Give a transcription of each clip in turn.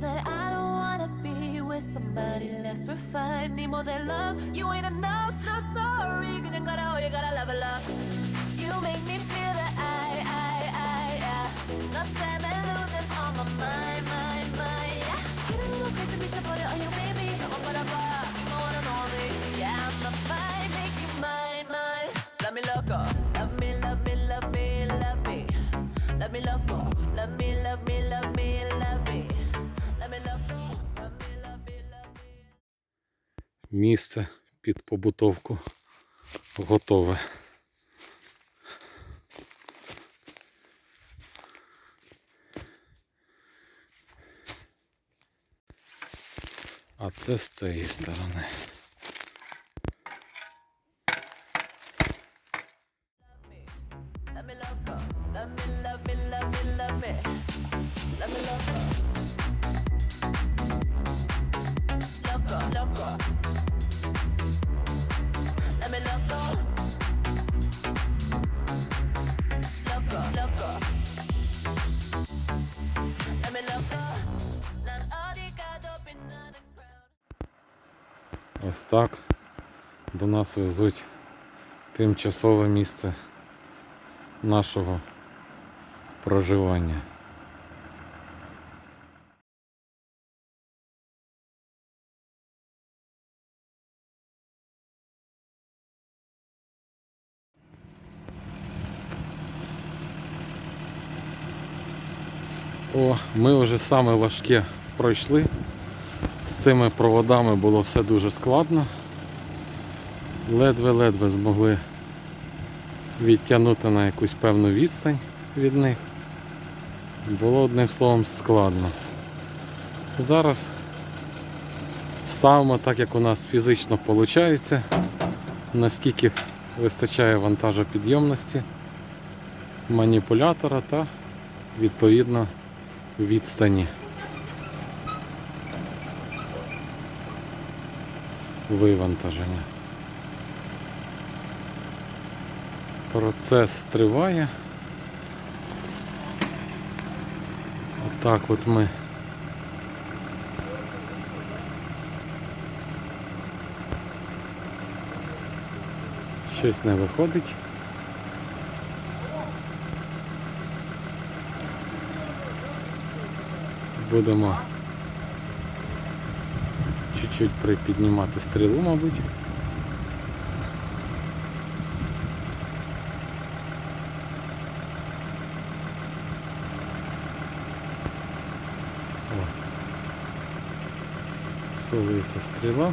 that I don't wanna be with somebody less refined. Need more than love. You ain't enough, no sorry. 그냥 가라, oh, you gotta level up. You make me feel that I, I, I, Місце під побутовку готове. А це з цієї сторони. Ось так до нас везуть тимчасове місце нашого проживання. О, ми вже саме важке пройшли. З цими проводами було все дуже складно. Ледве-ледве змогли відтягнути на якусь певну відстань від них. Було одним словом складно. Зараз ставимо так, як у нас фізично виходить, наскільки вистачає вантажопідйомності маніпулятора та відповідно відстані. Вивантаження. Процес триває. Отак от ми щось не виходить. Будемо чуть-чуть припіднімати стрілу, мабуть. О. Совується стріла.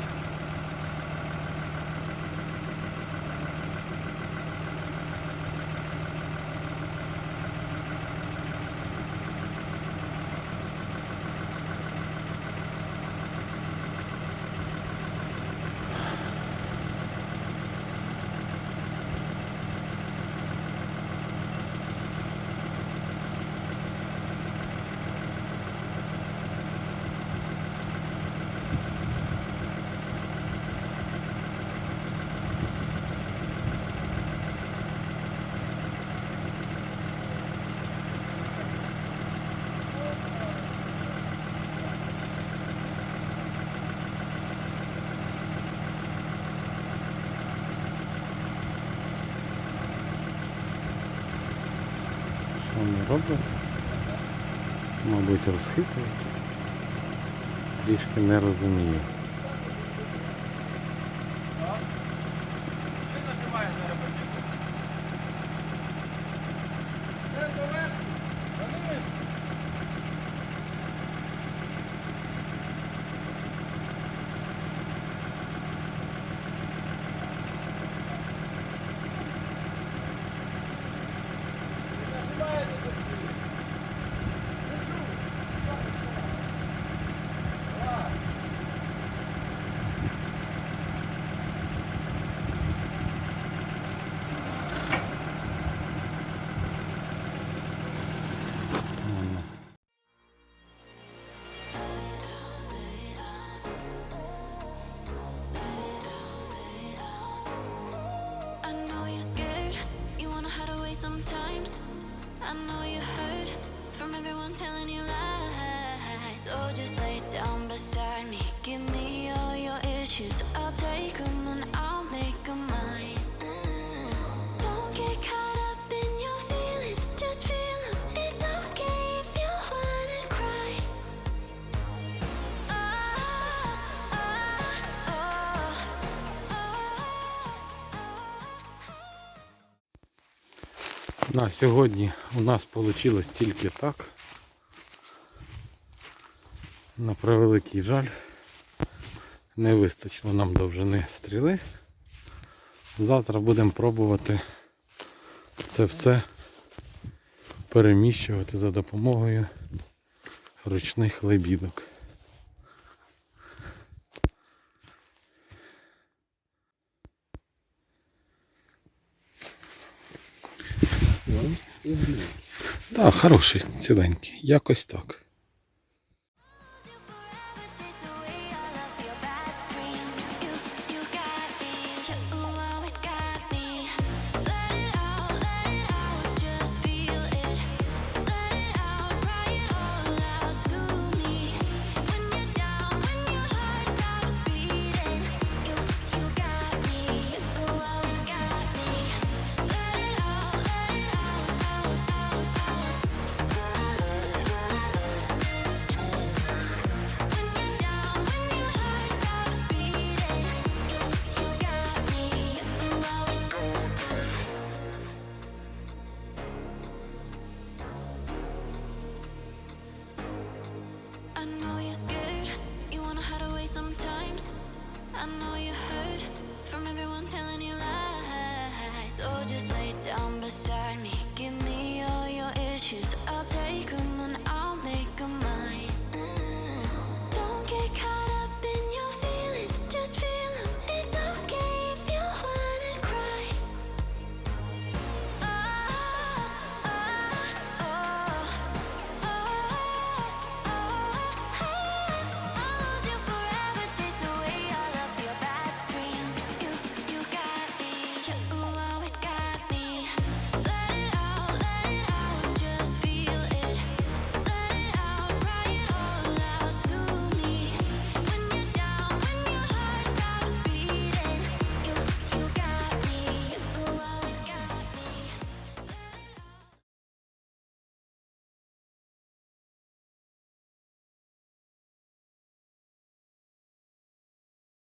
Вони роблять? Мабуть, розхитують. Трішки не розумію. I know you heard from everyone telling you lies. So just lay down beside me. Give me all your issues. I'll take На сьогодні у нас вийшло тільки так. На превеликий жаль. Не вистачило нам довжини стріли. Завтра будемо пробувати це все переміщувати за допомогою ручних лебідок. Так, хороший, ціленький. Якось так.